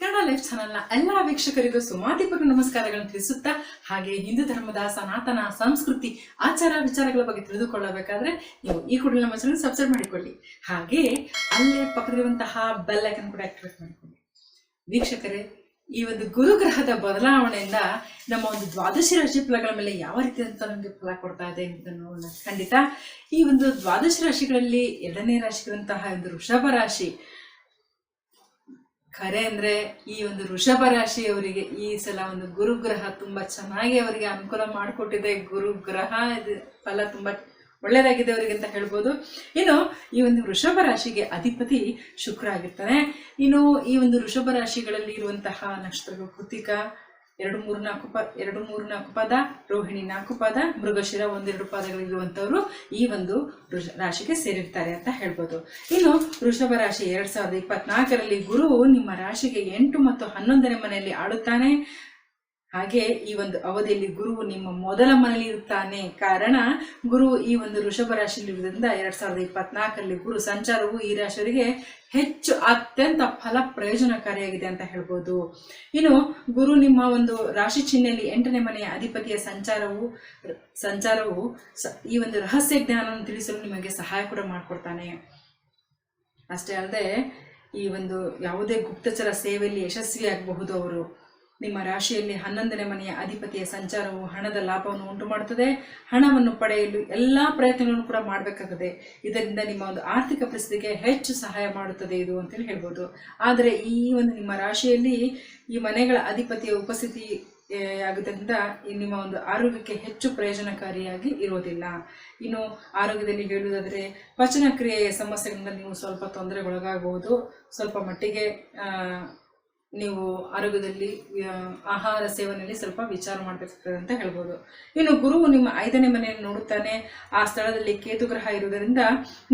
Kannada life ಚಾನೆಲ್ನ ಎಲ್ಲ ವೀಕ್ಷಕರಿಗೂ ಸುಮಾದೀಪಕ ನಮಸ್ಕಾರಗಳನ್ನು ತಿಳಿಸುತ್ತಾ, ಹಾಗೆ ಹಿಂದೂ ಧರ್ಮದ ಸನಾತನ ಸಂಸ್ಕೃತಿ, ಆಚಾರ ವಿಚಾರಗಳ ಬಗ್ಗೆ ತಿಳಿದುಕೊಳ್ಳಬೇಕಾದ್ರೆ ನೀವು ಈ ಕೂಡಲೇ ನಮ್ಮ ಚಾನಲ್ ಸಬ್ಸ್ಕ್ರೈಬ್ ಮಾಡಿಕೊಳ್ಳಿ. ಹಾಗೆ ಅಲ್ಲೇ ಪಕ್ಕದಲ್ಲಿರುವಂತಹ ಬೆಲ್ ಕೂಡ ಆಕ್ಟಿವೇಟ್ ಮಾಡಿಕೊಳ್ಳಿ. ವೀಕ್ಷಕರೇ, ಈ ಒಂದು ಗುರುಗ್ರಹದ ಬದಲಾವಣೆಯಿಂದ ನಮ್ಮ ಒಂದು ದ್ವಾದಶಿ ರಾಶಿ ಫಲಗಳ ಮೇಲೆ ಯಾವ ರೀತಿಯಂತ ನಮಗೆ ಫಲ ಕೊಡ್ತಾ ಇದೆ ಅಂತ ಖಂಡಿತ ಈ ಒಂದು ದ್ವಾದಶಿ ರಾಶಿಗಳಲ್ಲಿ ಎರಡನೇ ರಾಶಿಗಳಂತಹ ಒಂದು ವೃಷಭ ರಾಶಿ ಖರೆ ಅಂದ್ರೆ ಈ ಒಂದು ವೃಷಭ ರಾಶಿಯವರಿಗೆ ಈ ಸಲ ಒಂದು ಗುರುಗ್ರಹ ತುಂಬಾ ಚೆನ್ನಾಗಿ ಅವರಿಗೆ ಅನುಕೂಲ ಮಾಡಿಕೊಟ್ಟಿದೆ. ಗುರುಗ್ರಹ ಫಲ ತುಂಬಾ ಒಳ್ಳೆಯದಾಗಿದೆ ಅವರಿಗೆ ಅಂತ ಹೇಳ್ಬೋದು. ಇನ್ನು ಈ ಒಂದು ವೃಷಭ ರಾಶಿಗೆ ಅಧಿಪತಿ ಶುಕ್ರ ಆಗಿರ್ತಾನೆ. ಇನ್ನು ಈ ಒಂದು ವೃಷಭ ರಾಶಿಗಳಲ್ಲಿ ಇರುವಂತಹ ನಕ್ಷತ್ರಗಳು ಕೃತಿಕ ಎರಡು ಮೂರು ನಾಲ್ಕು ಪ, ಎರಡು ಮೂರು ನಾಲ್ಕು ಪದ, ರೋಹಿಣಿ ನಾಲ್ಕು ಪದ, ಮೃಗಶಿರ ಒಂದೆರಡು ಪದಗಳಿರುವಂಥವ್ರು ಈ ಒಂದು ರಾಶಿಗೆ ಸೇರಿರ್ತಾರೆ ಅಂತ ಹೇಳ್ಬೋದು. ಇನ್ನು ವೃಷಭ ರಾಶಿ ಎರಡ್ ಸಾವಿರದ ಇಪ್ಪತ್ನಾಲ್ಕರಲ್ಲಿ ಗುರು ನಿಮ್ಮ ರಾಶಿಗೆ ಎಂಟು ಮತ್ತು ಹನ್ನೊಂದನೇ ಮನೆಯಲ್ಲಿ ಆಳುತ್ತಾನೆ. ಹಾಗೆ ಈ ಒಂದು ಅವಧಿಯಲ್ಲಿ ಗುರು ನಿಮ್ಮ ಮೊದಲ ಮನೆಯಲ್ಲಿ ಇರುತ್ತಾನೆ ಕಾರಣ ಗುರು ಈ ಒಂದು ಋಷಭ ರಾಶಿಯಲ್ಲಿರುವುದರಿಂದ ಎರಡ್ ಸಾವಿರದ ಇಪ್ಪತ್ನಾಲ್ಕರಲ್ಲಿ ಗುರು ಸಂಚಾರವು ಈ ರಾಶಿಯವರಿಗೆ ಹೆಚ್ಚು ಅತ್ಯಂತ ಫಲ ಪ್ರಯೋಜನಕಾರಿಯಾಗಿದೆ ಅಂತ ಹೇಳ್ಬೋದು. ಇನ್ನು, ಗುರು ನಿಮ್ಮ ಒಂದು ರಾಶಿ ಚಿಹ್ನೆಯಲ್ಲಿ ಎಂಟನೇ ಮನೆಯ ಅಧಿಪತಿಯ ಸಂಚಾರವು ಸಂಚಾರವು ಈ ಒಂದು ರಹಸ್ಯ ಜ್ಞಾನವನ್ನು ತಿಳಿಸಲು ನಿಮಗೆ ಸಹಾಯ ಕೂಡ ಮಾಡಿಕೊಡ್ತಾನೆ. ಅಷ್ಟೇ ಅಲ್ಲದೆ, ಈ ಒಂದು ಯಾವುದೇ ಗುಪ್ತಚರ ಸೇವೆಯಲ್ಲಿ ಯಶಸ್ವಿಯಾಗಬಹುದು ಅವರು. ನಿಮ್ಮ ರಾಶಿಯಲ್ಲಿ ಹನ್ನೊಂದನೇ ಮನೆಯ ಅಧಿಪತಿಯ ಸಂಚಾರವು ಹಣದ ಲಾಭವನ್ನು ಉಂಟು ಮಾಡುತ್ತದೆ ಹಣವನ್ನು ಪಡೆಯಲು ಎಲ್ಲ ಪ್ರಯತ್ನಗಳನ್ನು ಕೂಡ ಮಾಡಬೇಕಾಗುತ್ತದೆ ಇದರಿಂದ ನಿಮ್ಮ ಒಂದು ಆರ್ಥಿಕ ಪರಿಸ್ಥಿತಿಗೆ ಹೆಚ್ಚು ಸಹಾಯ ಮಾಡುತ್ತದೆ ಇದು ಅಂತೇಳಿ ಹೇಳ್ಬೋದು. ಆದರೆ ಈ ಒಂದು ನಿಮ್ಮ ರಾಶಿಯಲ್ಲಿ ಈ ಮನೆಗಳ ಅಧಿಪತಿಯ ಉಪಸ್ಥಿತಿ ಈ ನಿಮ್ಮ ಒಂದು ಆರೋಗ್ಯಕ್ಕೆ ಹೆಚ್ಚು ಪ್ರಯೋಜನಕಾರಿಯಾಗಿ ಇರೋದಿಲ್ಲ ಇನ್ನು ಆರೋಗ್ಯದಲ್ಲಿ ಹೇಳುವುದಾದರೆ ಪಚನ ಕ್ರಿಯೆಯ ಸಮಸ್ಯೆಗಳಿಂದ ನೀವು ಸ್ವಲ್ಪ ತೊಂದರೆಗೊಳಗಾಗಬಹುದು. ಸ್ವಲ್ಪ ಮಟ್ಟಿಗೆ ನೀವು ಆರೋಗ್ಯದಲ್ಲಿ ಆಹಾರ ಸೇವನೆಯಲ್ಲಿ ಸ್ವಲ್ಪ ವಿಚಾರ ಮಾಡಬೇಕಾಗ್ತದೆ ಅಂತ ಹೇಳ್ಬೋದು. ಇನ್ನು ಗುರುವು ನಿಮ್ಮ ಐದನೇ ಮನೆಯನ್ನು ನೋಡುತ್ತಾನೆ. ಆ ಸ್ಥಳದಲ್ಲಿ ಕೇತುಗ್ರಹ ಇರುವುದರಿಂದ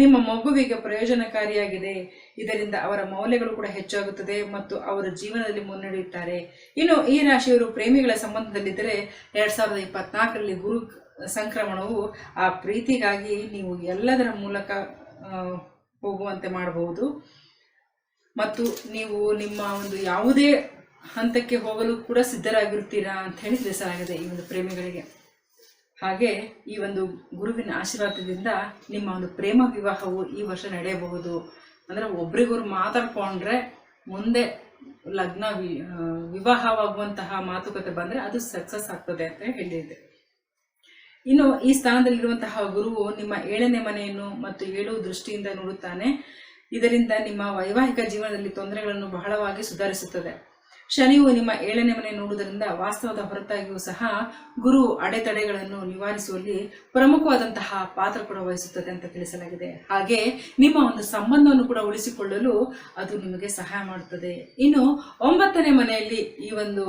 ನಿಮ್ಮ ಮಗುವಿಗೆ ಪ್ರಯೋಜನಕಾರಿಯಾಗಿದೆ. ಇದರಿಂದ ಅವರ ಮೌಲ್ಯಗಳು ಕೂಡ ಹೆಚ್ಚಾಗುತ್ತದೆ ಮತ್ತು ಅವರ ಜೀವನದಲ್ಲಿ ಮುನ್ನಡೆಯುತ್ತಾರೆ. ಇನ್ನು ಈ ರಾಶಿಯವರು ಪ್ರೇಮಿಗಳ ಸಂಬಂಧದಲ್ಲಿದ್ದರೆ ಎರಡ್ ಸಾವಿರದ ಇಪ್ಪತ್ನಾಲ್ಕರಲ್ಲಿ ಗುರು ಸಂಕ್ರಮಣವು ಆ ಪ್ರೀತಿಗಾಗಿ ನೀವು ಎಲ್ಲದರ ಮೂಲಕ ಹೋಗುವಂತೆ ಮಾಡಬಹುದು. ಮತ್ತು ನೀವು ನಿಮ್ಮ ಒಂದು ಯಾವುದೇ ಹಂತಕ್ಕೆ ಹೋಗಲು ಕೂಡ ಸಿದ್ಧರಾಗಿರುತ್ತೀರಾ ಅಂತ ಹೇಳಿ ತಿಳಿಸಲಾಗಿದೆ ಈ ಒಂದು ಪ್ರೇಮಿಗಳಿಗೆ. ಹಾಗೆ ಈ ಒಂದು ಗುರುವಿನ ಆಶೀರ್ವಾದದಿಂದ ನಿಮ್ಮ ಒಂದು ಪ್ರೇಮ ವಿವಾಹವು ಈ ವರ್ಷ ನಡೆಯಬಹುದು. ಅಂದರೆ ಒಬ್ರಿಗೊಬ್ರು ಮಾತಾಡ್ಕೊಂಡ್ರೆ ಮುಂದೆ ಲಗ್ನ ವಿವಾಹವಾಗುವಂತಹ ಮಾತುಕತೆ ಬಂದರೆ ಅದು ಸಕ್ಸಸ್ ಆಗ್ತದೆ ಅಂತ ಹೇಳಿದೆ. ಇನ್ನು ಈ ಸ್ಥಾನದಲ್ಲಿರುವಂತಹ ಗುರುವು ನಿಮ್ಮ ಏಳನೇ ಮನೆಯನ್ನು ಮತ್ತು ಏಳು ದೃಷ್ಟಿಯಿಂದ ನೋಡುತ್ತಾನೆ. ಇದರಿಂದ ನಿಮ್ಮ ವೈವಾಹಿಕ ಜೀವನದಲ್ಲಿ ತೊಂದರೆಗಳನ್ನು ಬಹಳವಾಗಿ ಸುಧಾರಿಸುತ್ತದೆ. ಶನಿಯು ನಿಮ್ಮ ಏಳನೇ ಮನೆ ನೋಡುವುದರಿಂದ ವಾಸ್ತವದ ಹೊರತಾಗಿಯೂ ಸಹ ಗುರು ಅಡೆತಡೆಗಳನ್ನು ನಿವಾರಿಸುವಲ್ಲಿ ಪ್ರಮುಖವಾದಂತಹ ಪಾತ್ರ ಕೂಡ ವಹಿಸುತ್ತದೆ ಅಂತ ತಿಳಿಸಲಾಗಿದೆ. ಹಾಗೆ ನಿಮ್ಮ ಒಂದು ಸಂಬಂಧವನ್ನು ಕೂಡ ಉಳಿಸಿಕೊಳ್ಳಲು ಅದು ನಿಮಗೆ ಸಹಾಯ ಮಾಡುತ್ತದೆ. ಇನ್ನು ಒಂಬತ್ತನೇ ಮನೆಯಲ್ಲಿ ಈ ಒಂದು,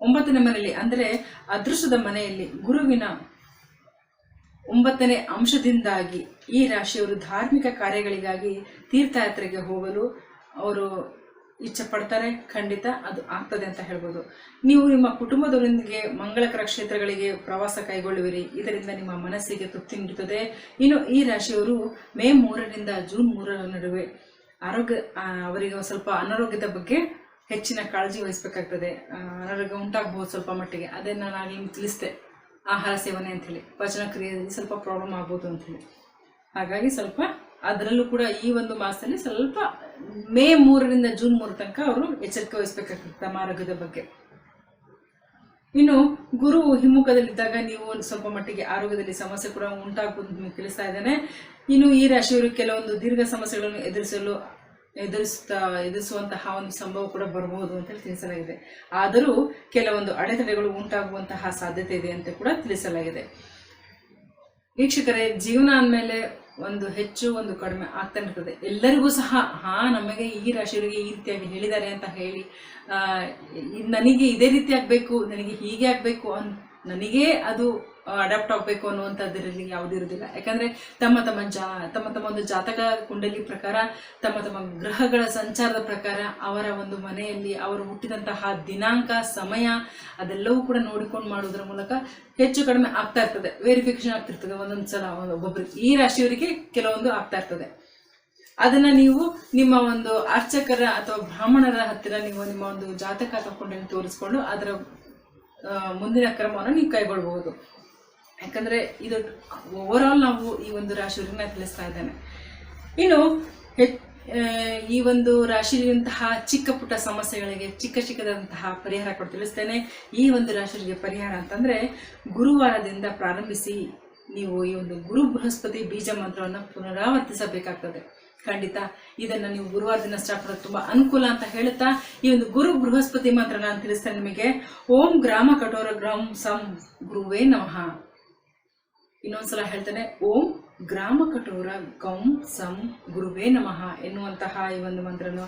ಒಂಬತ್ತನೇ ಮನೆಯಲ್ಲಿ ಅಂದರೆ ಅದೃಷ್ಟದ ಮನೆಯಲ್ಲಿ ಗುರುವಿನ ಒಂಬತ್ತನೇ ಅಂಶದಿಂದಾಗಿ ಈ ರಾಶಿಯವರು ಧಾರ್ಮಿಕ ಕಾರ್ಯಗಳಿಗಾಗಿ ತೀರ್ಥಯಾತ್ರೆಗೆ ಹೋಗಲು ಅವರು ಇಚ್ಛೆ ಪಡ್ತಾರೆ ಖಂಡಿತ ಅದು ಆಗ್ತದೆ ಅಂತ ಹೇಳ್ಬೋದು. ನೀವು ನಿಮ್ಮ ಕುಟುಂಬದವರೊಂದಿಗೆ ಮಂಗಳಕರ ಕ್ಷೇತ್ರಗಳಿಗೆ ಪ್ರವಾಸ ಕೈಗೊಳ್ಳುವಿರಿ. ಇದರಿಂದ ನಿಮ್ಮ ಮನಸ್ಸಿಗೆ ತೃಪ್ತಿ ನೀಡುತ್ತದೆ. ಇನ್ನು ಈ ರಾಶಿಯವರು ಮೇ ಮೂರರಿಂದ ಜೂನ್ ಮೂರರ ನಡುವೆ ಆರೋಗ್ಯ ಅವರಿಗೆ ಸ್ವಲ್ಪ ಅನಾರೋಗ್ಯದ ಬಗ್ಗೆ ಹೆಚ್ಚಿನ ಕಾಳಜಿ ವಹಿಸಬೇಕಾಗ್ತದೆ. ಅನಾರೋಗ್ಯ ಉಂಟಾಗಬಹುದು ಸ್ವಲ್ಪ ಮಟ್ಟಿಗೆ. ಅದನ್ನು ನಾನು ನಿಮ್ಗೆ ತಿಳಿಸ್ದೆ ಆಹಾರ ಸೇವನೆ ಅಂಥೇಳಿ ಪಚನ ಕ್ರಿಯೆಯಲ್ಲಿ ಸ್ವಲ್ಪ ಪ್ರಾಬ್ಲಮ್ ಆಗ್ಬೋದು ಅಂಥೇಳಿ. ಹಾಗಾಗಿ ಸ್ವಲ್ಪ ಅದರಲ್ಲೂ ಕೂಡ ಈ ಒಂದು ಮಾಸದಲ್ಲಿ ಸ್ವಲ್ಪ ಮೇ ಮೂರರಿಂದ ಜೂನ್ ಮೂರು ತನಕ ಅವರು ಎಚ್ಚರಿಕೆ ವಹಿಸಬೇಕಾಗ್ತದೆ ತಮ್ಮ ಆರೋಗ್ಯದ ಬಗ್ಗೆ. ಇನ್ನು ಗುರು ಹಿಮ್ಮುಖದಲ್ಲಿದ್ದಾಗ ನೀವು ಒಂದು ಸ್ವಲ್ಪ ಮಟ್ಟಿಗೆ ಆರೋಗ್ಯದಲ್ಲಿ ಸಮಸ್ಯೆ ಕೂಡ ಉಂಟಾಗುವುದು ತಿಳಿಸ್ತಾ ಇದ್ದೇನೆ. ಇನ್ನು ಈ ರಾಶಿಯವರು ಕೆಲವೊಂದು ದೀರ್ಘ ಸಮಸ್ಯೆಗಳನ್ನು ಎದುರಿಸಲು ಎದುರಿಸ್ತಾ ಎದುರಿಸುವಂತಹ ಒಂದು ಸಂಭವ ಕೂಡ ಬರಬಹುದು ಅಂತ ಹೇಳಿ ತಿಳಿಸಲಾಗಿದೆ. ಆದರೂ ಕೆಲವೊಂದು ಅಡೆತಡೆಗಳು ಉಂಟಾಗುವಂತಹ ಸಾಧ್ಯತೆ ಇದೆ ಅಂತ ಕೂಡ ತಿಳಿಸಲಾಗಿದೆ. ವೀಕ್ಷಕರೇ, ಜೀವನ ಅಂದಮೇಲೆ ಒಂದು ಹೆಚ್ಚು ಒಂದು ಕಡಿಮೆ ಆಗ್ತಾ ಇರ್ತದೆ. ಎಲ್ಲರಿಗೂ ಸಹ, ಹಾ, ನಮಗೆ ಈ ರಾಶಿಯವರಿಗೆ ಈ ರೀತಿಯಾಗಿ ಹೇಳಿದ್ದಾರೆ ಅಂತ ಹೇಳಿ ನನಗೆ ಇದೇ ರೀತಿ ಆಗಬೇಕು, ನನಗೆ ಹೀಗೆ ಆಗಬೇಕು ಅನ್ ನನಗೇ ಅದು ಅಡಾಪ್ಟ್ ಆಗಬೇಕು ಅನ್ನುವಂಥದ್ರಲ್ಲಿ ಯಾವುದೂ ಇರೋದಿಲ್ಲ. ಯಾಕಂದರೆ ತಮ್ಮ ತಮ್ಮ ಜಾ, ತಮ್ಮ ತಮ್ಮ ಒಂದು ಜಾತಕ ಕುಂಡಲಿ ಪ್ರಕಾರ, ತಮ್ಮ ತಮ್ಮ ಗ್ರಹಗಳ ಸಂಚಾರದ ಪ್ರಕಾರ ಅವರ ಒಂದು ಮನೆಯಲ್ಲಿ ಅವರು ಹುಟ್ಟಿದಂತಹ ದಿನಾಂಕ, ಸಮಯ ಅದೆಲ್ಲವೂ ಕೂಡ ನೋಡಿಕೊಂಡು ಮಾಡೋದ್ರ ಮೂಲಕ ಹೆಚ್ಚು ಕಡಿಮೆ ಆಗ್ತಾ ಇರ್ತದೆ. ವೆರಿಫಿಕೇಶನ್ ಆಗ್ತಿರ್ತದೆ ಒಂದೊಂದು ಸಲ ಒಬ್ಬೊಬ್ಬರು ಈ ರಾಶಿಯವರಿಗೆ ಕೆಲವೊಂದು ಆಗ್ತಾ ಇರ್ತದೆ. ಅದನ್ನ ನೀವು ನಿಮ್ಮ ಒಂದು ಅರ್ಚಕರ ಅಥವಾ ಬ್ರಾಹ್ಮಣರ ಹತ್ತಿರ ನೀವು ನಿಮ್ಮ ಒಂದು ಜಾತಕ ತಗೊಂಡು ತೋರಿಸ್ಕೊಂಡು ಅದರ ಮುಂದಿನ ಕ್ರಮವನ್ನು ನೀವು ಕೈಗೊಳ್ಬಹುದು. ಯಾಕಂದ್ರೆ ಇದು ಓವರ್ ಆಲ್ ನಾವು ಈ ಒಂದು ರಾಶಿಯವರನ್ನ ನಾನು ತಿಳಿಸ್ತಾ ಇದ್ದೇನೆ. ಇನ್ನು ಈ ಒಂದು ರಾಶಿಯಂತಹ ಚಿಕ್ಕ ಪುಟ್ಟ ಸಮಸ್ಯೆಗಳಿಗೆ ಚಿಕ್ಕ ಚಿಕ್ಕದಂತಹ ಪರಿಹಾರ ಕೊಟ್ಟು ತಿಳಿಸ್ತೇನೆ. ಈ ಒಂದು ರಾಶಿಯರಿಗೆ ಪರಿಹಾರ ಅಂತಂದ್ರೆ ಗುರುವಾರದಿಂದ ಪ್ರಾರಂಭಿಸಿ ನೀವು ಈ ಒಂದು ಗುರು ಬೃಹಸ್ಪತಿ ಬೀಜ ಮಂತ್ರವನ್ನು ಪುನರಾವರ್ತಿಸಬೇಕಾಗ್ತದೆ. ಖಂಡಿತ ಇದನ್ನ ನೀವು ಗುರುವಾರದಿಂದ ಸ್ಟಾರ್ಟ್ ಮಾಡೋದು ತುಂಬಾ ಅನುಕೂಲ ಅಂತ ಹೇಳುತ್ತಾ ಈ ಒಂದು ಗುರು ಬೃಹಸ್ಪತಿ ಮಂತ್ರ ನಾನು ತಿಳಿಸ್ತೇನೆ ನಿಮಗೆ. ಓಂ ಗ್ರಾಮ ಕಠೋರ ಗ್ರಾಮ ಸಂ ಗುರುವೇ ನಮಃ. ಇನ್ನೊಂದ್ಸಲ ಹೇಳ್ತೇನೆ, ಓಂ ಗ್ರಾಮ ಕಠೋರ ಗೌಂ ಸಂ ಗುರುವೇ ನಮಃ ಎನ್ನುವಂತಹ ಈ ಒಂದು ಮಂತ್ರನು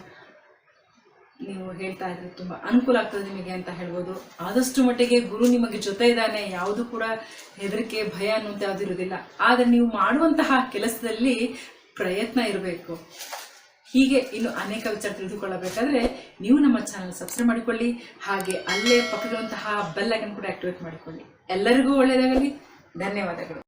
ನೀವು ಹೇಳ್ತಾ ಇದ್ರೆ ತುಂಬಾ ಅನುಕೂಲ ಆಗ್ತದೆ ನಿಮಗೆ ಅಂತ ಹೇಳ್ಬೋದು. ಆದಷ್ಟು ಮಟ್ಟಿಗೆ ಗುರು ನಿಮಗೆ ಜೊತೆ ಇದ್ದಾನೆ, ಯಾವುದು ಕೂಡ ಹೆದರಿಕೆ, ಭಯ ಅನ್ನುವಂಥ ಯಾವುದು ಇರುವುದಿಲ್ಲ. ಆದರೆ ನೀವು ಮಾಡುವಂತಹ ಕೆಲಸದಲ್ಲಿ ಪ್ರಯತ್ನ ಇರಬೇಕು. ಹೀಗೆ ಇನ್ನು ಅನೇಕ ವಿಚಾರ ತಿಳಿದುಕೊಳ್ಳಬೇಕಾದ್ರೆ ನೀವು ನಮ್ಮ ಚಾನಲ್ ಸಬ್ಸ್ಕ್ರೈಬ್ ಮಾಡಿಕೊಳ್ಳಿ, ಹಾಗೆ ಅಲ್ಲೇ ಪಕ್ಕದಲ್ಲಿರುವಂತಹ ಬೆಲ್ ಐಕನ್ ಕೂಡ ಆಕ್ಟಿವೇಟ್ ಮಾಡಿಕೊಳ್ಳಿ. ಎಲ್ಲರಿಗೂ ಒಳ್ಳೆಯದಾಗಲಿ. ಧನ್ಯವಾದಗಳು.